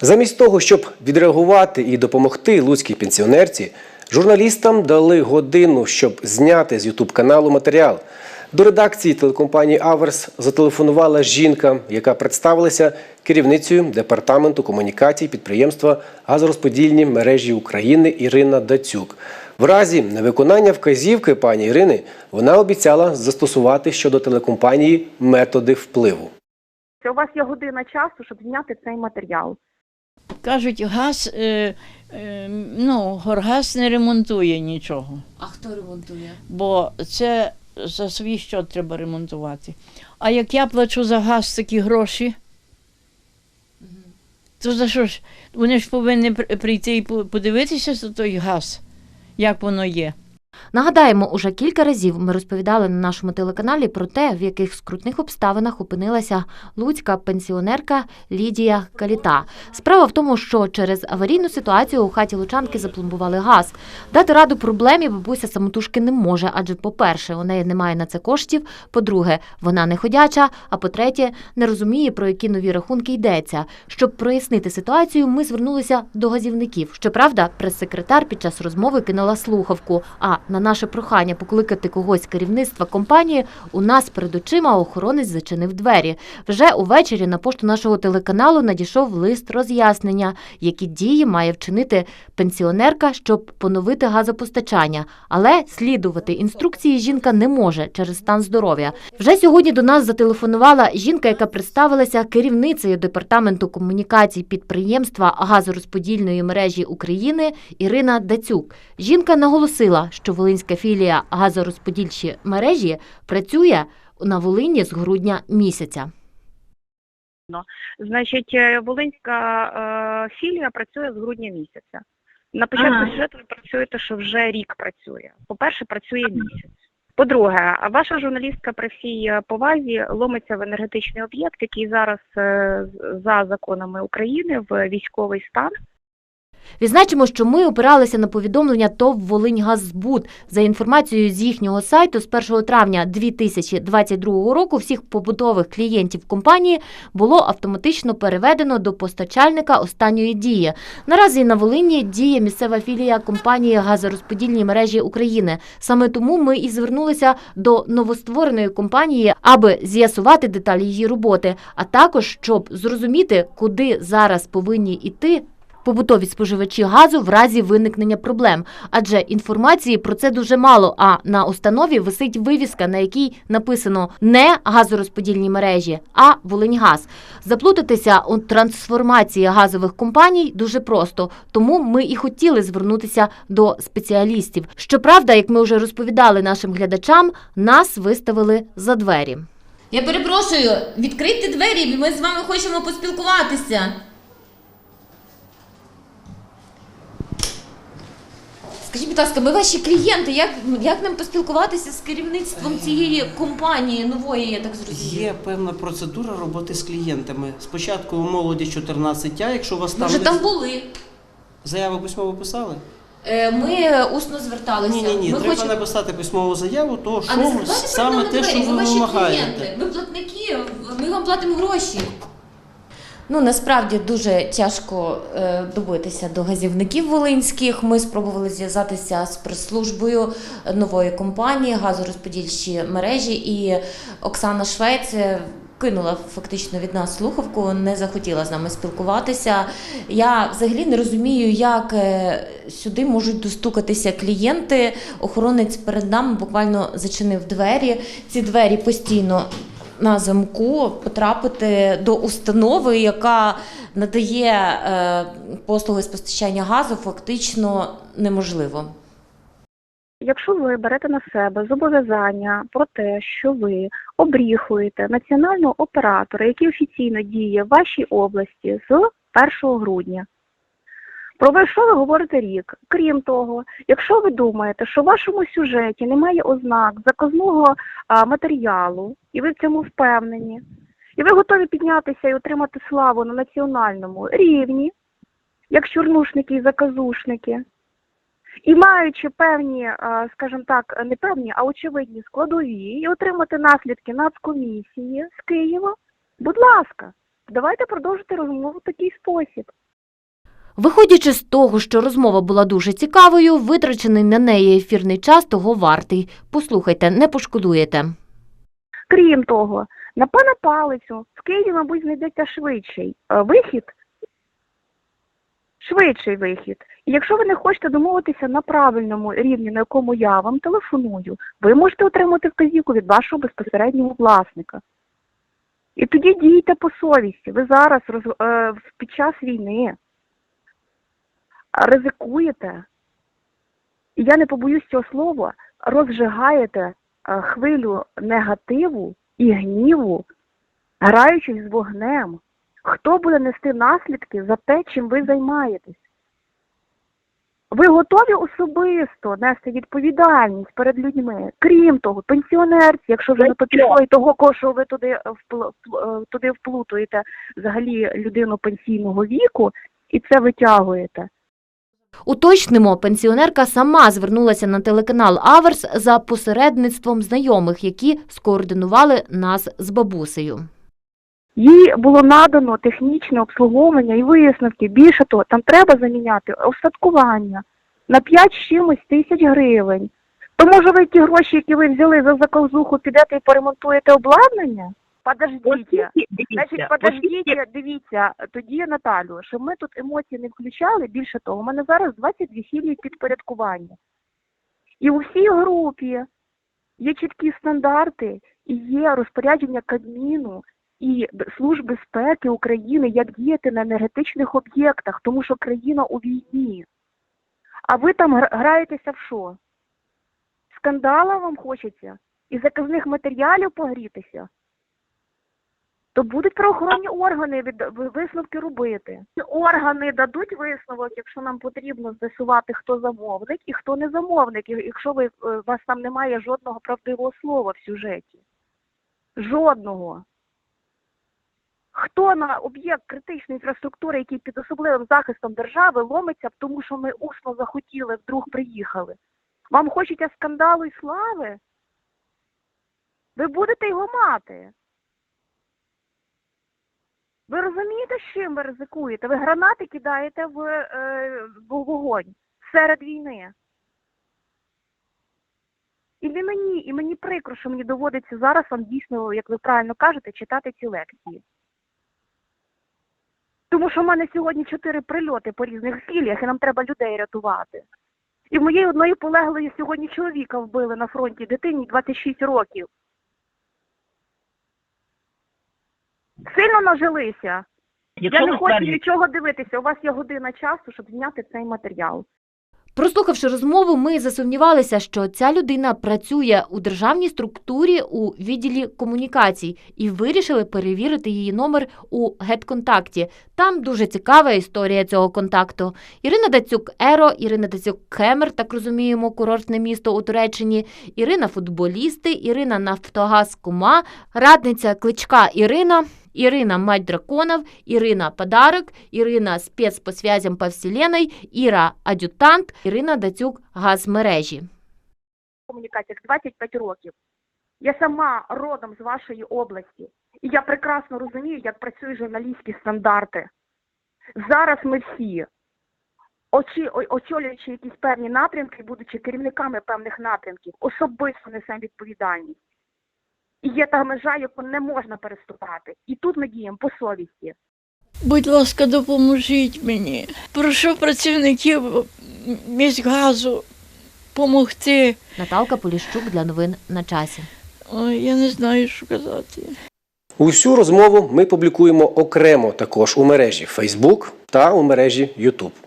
Замість того, щоб відреагувати і допомогти луцькій пенсіонерці, журналістам дали годину, щоб зняти з Ютуб каналу матеріал. До редакції телекомпанії Аверс зателефонувала жінка, яка представилася керівницею департаменту комунікацій підприємства газорозподільні мережі України Ірина Дацюк. В разі невиконання вказівки пані Ірини вона обіцяла застосувати щодо телекомпанії методи впливу. У вас є година часу, щоб зняти цей матеріал. Кажуть, газ, е, е, ну, горгаз не ремонтує нічого, А хто ремонтує? бо це за свій счет треба ремонтувати. А як я плачу за газ такі гроші, то за що ж? Вони ж повинні прийти і подивитися за той газ, як воно є. Нагадаємо, уже кілька разів ми розповідали на нашому телеканалі про те, в яких скрутних обставинах опинилася луцька пенсіонерка Лідія Каліта. Справа в тому, що через аварійну ситуацію у хаті лучанки запломбували газ. Дати раду проблемі бабуся самотужки не може, адже, по-перше, у неї немає на це коштів. По-друге, вона не ходяча. А по-третє, не розуміє, про які нові рахунки йдеться. Щоб прояснити ситуацію, ми звернулися до газівників. Щоправда, прес-секретар під час розмови кинула слухавку. А на наше прохання покликати когось керівництва компанії у нас перед очима охоронець зачинив двері. Вже увечері на пошту нашого телеканалу надійшов лист роз'яснення, які дії має вчинити пенсіонерка, щоб поновити газопостачання. Але слідувати інструкції жінка не може через стан здоров'я. Вже сьогодні до нас зателефонувала жінка, яка представилася керівницею департаменту комунікацій підприємства газорозподільної мережі України Ірина Дацюк. Жінка наголосила, що Волинська філія газорозподільчі мережі працює на Волині з грудня місяця. Значить, е, Волинська е, філія працює з грудня місяця. На початку Ага. сюжету ви працюєте, що вже рік працює. По-перше, працює місяць. По-друге, ваша журналістка при всій е, повазі ломиться в енергетичний об'єкт, який зараз за законами України в військовий стан. Відзначимо, що ми опиралися на повідомлення ТОВ «Волиньгаззбуд». За інформацією з їхнього сайту, з 1 травня 2022 року всіх побутових клієнтів компанії було автоматично переведено до постачальника останньої дії. Наразі на Волині діє місцева філія компанії газорозподільні мережі України. Саме тому ми і звернулися до новоствореної компанії, аби з'ясувати деталі її роботи, а також щоб зрозуміти, куди зараз повинні йти побутові споживачі газу в разі виникнення проблем, адже інформації про це дуже мало. А на установі висить вивіска, на якій написано не газорозподільні мережі, а Волиньгаз. Заплутатися у трансформації газових компаній дуже просто, тому ми і хотіли звернутися до спеціалістів. Щоправда, як ми вже розповідали нашим глядачам, нас виставили за двері. Я перепрошую, відкрийте двері, ми з вами хочемо поспілкуватися. Скажіть, будь ласка, ми ваші клієнти. Як, як нам поспілкуватися з керівництвом цієї компанії нової, я так зрозуміла? Є певна процедура роботи з клієнтами. Спочатку у молоді 14 а якщо у вас там вже там були. заяву письмово писали? Е, Ми усно зверталися. Ні, ні, ні. Ми Треба хочемо- написати письмову заяву, не що саме те, що ви ваші вимагаєте. клієнти. Ми платники, ми вам платимо гроші. Ну насправді дуже тяжко е, добитися до газівників волинських. Ми спробували зв'язатися з прес-службою нової компанії газорозподільчі мережі, і Оксана Швець е, кинула фактично від нас слухавку, не захотіла з нами спілкуватися. Я взагалі не розумію, як е, сюди можуть достукатися клієнти. Охоронець перед нами буквально зачинив двері. Ці двері постійно на замку потрапити до установи, яка надає е, послуги з постачання газу, фактично неможливо. Якщо ви берете на себе зобов'язання про те, що ви обріхуєте національного оператора, який офіційно діє в вашій області з 1 грудня, про що ви говорите рік? Крім того, якщо ви думаєте, що в вашому сюжеті немає ознак заказного матеріалу, і ви в цьому впевнені, і ви готові піднятися і отримати славу на національному рівні, як чорнушники і заказушники, і маючи певні, скажімо так, не певні, а очевидні складові, і отримати наслідки нацкомісії з Києва, будь ласка, давайте продовжити розмову в такий спосіб. Виходячи з того, що розмова була дуже цікавою, витрачений на неї ефірний час того вартий. Послухайте, не пошкодуєте. Крім того, на пана палицю в Києві, мабуть, знайдеться швидший е, вихід. Швидший вихід. І якщо ви не хочете домовитися на правильному рівні, на якому я вам телефоную, ви можете отримати вказівку від вашого безпосереднього власника. І тоді дійте по совісті. Ви зараз е, під час війни ризикуєте, і я не побоюсь цього слова, розжигаєте е, хвилю негативу і гніву, граючись з вогнем. Хто буде нести наслідки за те, чим ви займаєтесь? Ви готові особисто нести відповідальність перед людьми. Крім того, пенсіонерці, якщо вже то і того, кого ви туди, впл- впл- е, туди вплутуєте взагалі людину пенсійного віку, і це витягуєте. Уточнимо, пенсіонерка сама звернулася на телеканал Аверс за посередництвом знайомих, які скоординували нас з бабусею. Їй було надано технічне обслуговування і висновки. Більше того, там треба заміняти остаткування на 5 з чимось тисяч гривень. То може ви ті гроші, які ви взяли за заказуху, підете і поремонтуєте обладнання? Подождіть. Значить, подождіть, дивіться, тоді Наталю, щоб ми тут емоції не включали. Більше того, у мене зараз 22 філії підпорядкування. І у всій групі є чіткі стандарти і є розпорядження Кабміну і Б- Служб безпеки України, як діяти на енергетичних об'єктах, тому що країна у війні. А ви там граєтеся в що? Скандала вам хочеться? І заказних матеріалів погрітися? То будуть правоохоронні органи від висновки робити. Органи дадуть висновок, якщо нам потрібно з'ясувати, хто замовник і хто не замовник, якщо ви, е, у вас там немає жодного правдивого слова в сюжеті. Жодного. Хто на об'єкт критичної інфраструктури, який під особливим захистом держави, ломиться, тому що ми усно захотіли, вдруг приїхали? Вам хочеться скандалу і слави? Ви будете його мати. Ви розумієте, з чим ви ризикуєте? Ви гранати кидаєте в, е, в вогонь серед війни. І не мені, і мені прикро, що мені доводиться зараз вам дійсно, як ви правильно кажете, читати ці лекції. Тому що в мене сьогодні чотири прильоти по різних філіях, і нам треба людей рятувати. І в моєї одної полеглої сьогодні чоловіка вбили на фронті дитині 26 років. Сильно нажилися. Якщо Я не хочу скаржитесь- нічого дивитися. У вас є година часу, щоб зняти цей матеріал. Прослухавши розмову, ми засумнівалися, що ця людина працює у державній структурі у відділі комунікацій і вирішили перевірити її номер у гет-контакті. Там дуже цікава історія цього контакту. Ірина Дацюк Еро, Ірина Дацюк Кемер, так розуміємо, курортне місто у Туреччині, Ірина футболісти, Ірина Нафтогаз Кума, радниця Кличка Ірина. Ірина Мать Драконов, Ірина Подарок, Ірина спец по связям по вселенной, Іра Адютант, Ірина Дацюк Газмережі. Комунікаціях 25 років. Я сама родом з вашої області. І я прекрасно розумію, як працюють журналістські стандарти. Зараз ми всі, очі, очолюючи якісь певні напрямки, будучи керівниками певних напрямків, особисто несемо відповідальність. І є та межа, яку не можна переступати. І тут ми діємо по совісті. Будь ласка, допоможіть мені. Прошу працівників міськгазу допомогти. Наталка Поліщук для новин на часі. Ой, я не знаю, що казати. Усю розмову ми публікуємо окремо також у мережі Facebook та у мережі YouTube.